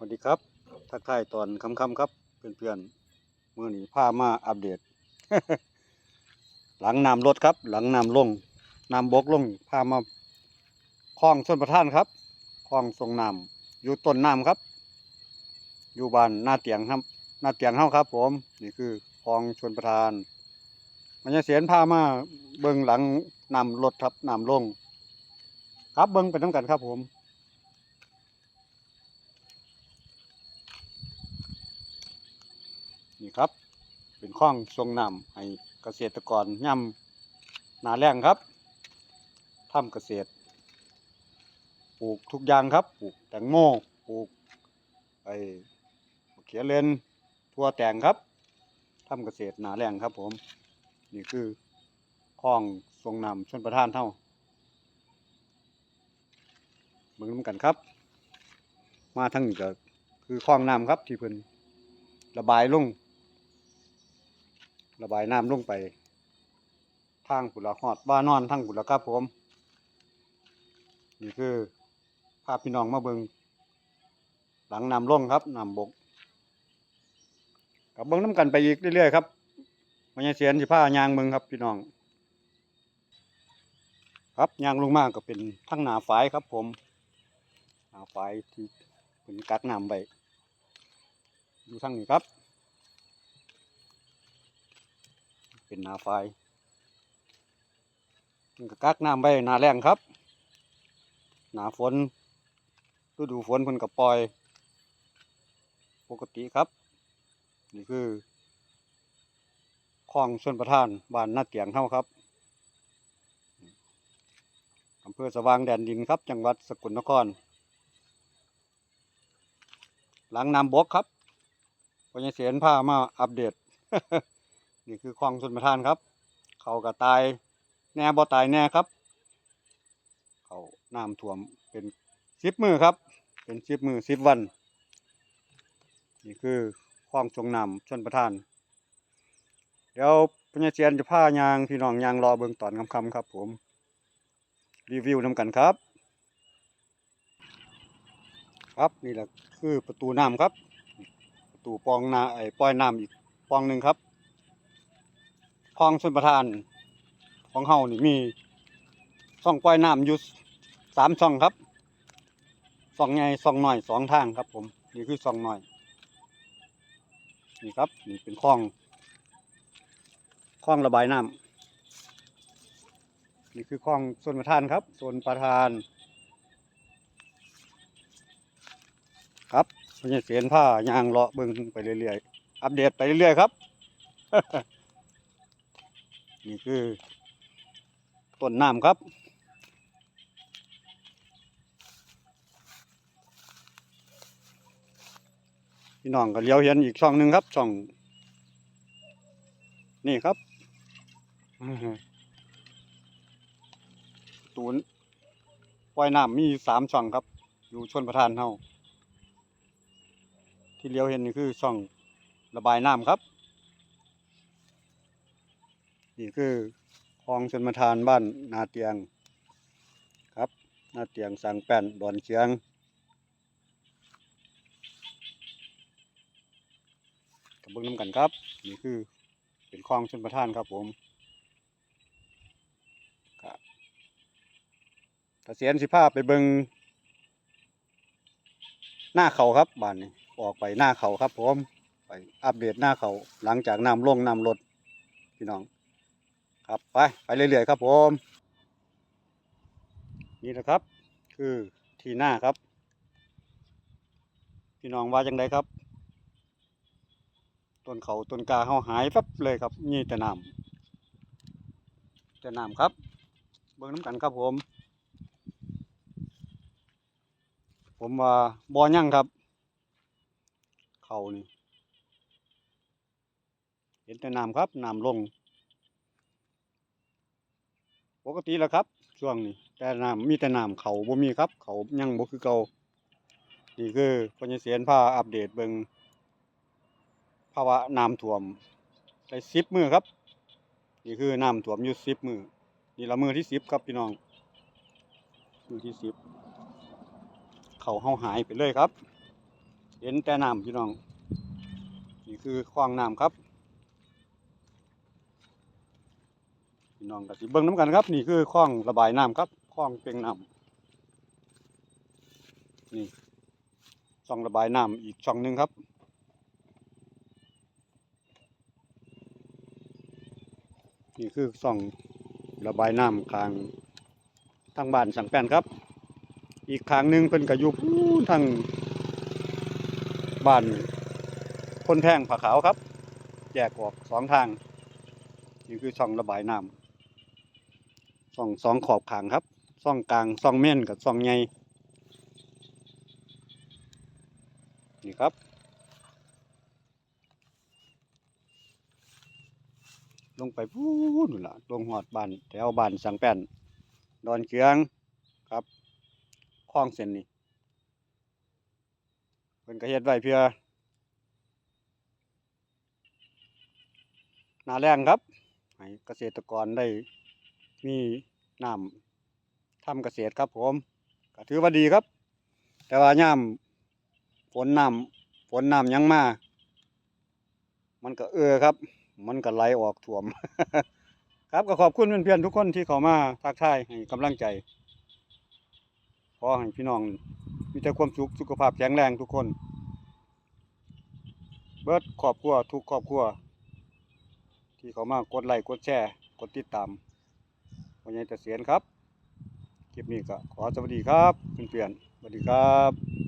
สวัสดีครับ ทักทายตอนค่ำๆครับเพื่อนๆมื่อนี้พามาอัปเดต หลังน้ำลดครับ หลังน้ำลงน้ำบกลงพามาคลองชนประทานครับคลองทรงน้ำอยู่ต้นน้ำครับ อยู่บ้านหน้าเตียงครับหน้าเตียงเฮาครับ ผมนี่คือคลองชนประทานมันจะเสียนพามาเบิ่งหลังน้ำลดครับน้ำลง ครับเบิ่งไปน้ำกันครับผม นี่ครับ เป็นคลองทรงน้ำให้เกษตรกรย่ำนาแรงครับทำเกษตร ปลูกทุกอย่างครับ ปลูกแตงโมปลูกไอ้เขือเลนทั่วแตงครับทำเกษตรนาแรงครับผม นี่คือคลองทรงน้ำชนประทานเท่าเบิ่งน้ำกันครับ มาทั้งนี้ก็คือคลองน้ำครับที่เพิ่นระบายลง ระบายน้ำลงไป ทางกุละหอดบ้านอนทางกุละครับผม นี่คือภาพพี่น้องมาเบิงหลังน้ำลงครับน้ำบกกับเบิ้งน้ำกันไปอีกเรื่อยๆครับมันยังเสียนสิผ้ายางเบิงครับพี่น้อง ครับยางลงมากก็เป็นทั้งหนาฝายครับผมหนาฝายที่เป็นกักน้ำไปอยู่ทั้งนี้ครับ เป็นนาไฟกกักน้ำไว้หนาแรงครับ หนาฝนฤดูฝนพิ่นก็ปล่อย ปกติครับ นี่คือคลองชนประทานบ้านนาเตียงเฮาครับอำเภอสว่างแดนดินครับ จังหวัดสกลนคร หลังน้ำบกครับพญเสียนพามาอัปเดต นี่คือคลองชนประทานครับ เขาก็ตายแน่บ่ตายแน่ครับ เขาน้ำท่วมเป็นสิบมือครับ เป็นสิบมือสิบวัน นี่คือคลองชงน้ำชนประทาน เดี๋ยวพญาเจียนจะพายางพี่น้องยางรอเบิ่งตอนคำๆครับ ผม รีวิวนำกันครับ ครับนี่แหละคือประตูน้ำครับ ประตูปองนาไอ้ปล่อยน้ำอีกปองหนึ่งครับ คลองชนประทานของเฮานี่มีช่องปล่อยน้ำอยู่สามช่องครับช่องใหญ่ช่องน้อยสองทางครับ ผมนี่คือช่องน้อยนี่ครับนี่เป็นคลองคลองระบายน้ำนี่คือคลองชนประทานครับชนประทาน ครับพญาเสียนผ้ายางเลาะเบิ่งไปเรื่อยๆอัปเดตไปเรื่อยๆครับ นี่คือต้นน้ำครับ พี่น้องก็เลี้ยวเห็นอีกช่องหนึ่งครับช่อง นี่ครับตูนปล่อยน้ำมีสามช่องครับ อยู่ชนประทานเฮาที่เลี้ยวเห็นนี่คือช่องระบายน้ำครับ นี่คือคลองชนประทานบ้านนาเตียงครับนาเตียงสังแป้นดอนเชียงกับเบิ้งน้ำกันครับ นี่คือเป็นคลองชนประทานครับผมครับเกษียณสิภาพไปเบิ้งหน้าเขาครับบ้านนี้ออกไปหน้าเขาครับผมไปอัปเดตหน้าเขาหลังจากน้ำลงน้ำลดพี่น้อง ครับไปไปเรื่อยๆครับผมนี่นะครับ คือทีหน้าครับ พี่น้องว่าจังไดครับต้นเขาต้นกาเฮาหายฟับเลยครับ นี่แต่น้ำแต่น้ำครับ เบิ่งน้ำกันครับผม ผมว่าบ่อยั่งครับ เขานี่เห็นแต่น้ำครับน้ำลง ปกติแล้วครับ ช่วงนี้ แต่น้ำมีแต่น้ำเขาบ่มีครับ เขายังบ่คือเก่านี่คือพญเสียนพาอัปเดตเบิงภาวะน้ำท่วมได้สิบมือครับ นี่คือน้ำท่วมอยู่สิบมือนี่ละมือที่สิบครับพี่น้องมือที่สิบเขาเฮาหายไปเลยครับ เห็นแต่น้ำพี่น้อง นี่คือคลองน้ำครับ พี่น้องก็สิเบิ่งน้ำกันครับ นี่คือคลองระบายน้ำครับคลองเป่งน้ำนี่ช่องระบายน้ำอีกช่องหนึ่งครับนี่คือช่องระบายน้ำกลางทางบ้านสังแปนครับ อีกทางหนึ่งเป็นกระยุพูนทางบ้านคนแท่งผาขาวครับ แยกออกสองทางนี่คือช่องระบายน้ำ ช่องสองขอบขางครับช่องกลางช่องเม่นกับช่องใหญ่นี่ครับลงไปพูนนล่ะลงหอดบ้านแถวบ้านสังแป้น ดอนเกืองครับคลองเส้นนี้เพิ่นก็เฮ็ดไว้เพื่อนาแรงครับ ให้เกษตรกรได้ มีน้ำทำเกษตรครับผมก็ถือว่าดีครับ แต่ว่ายามฝนน้ำฝนน้ำยังมา มันก็เออครับ มันก็ไหลออกท่วม ครับก็ขอบคุณเพื่อนๆทุกคนที่เข้ามาทักทายให้กำลังใจขอให้พี่น้องมีแต่ความสุขสุขภาพแข็งแรงทุกคน เบิดครอบครัวทุกครอบครัว ที่เขามากดไลค์กดแชร์ กดติดตาม วันนี้จะเสียนครับคลิปนี้ก็ขอสวัสดีครับเพื่อนๆสวัสดีครับ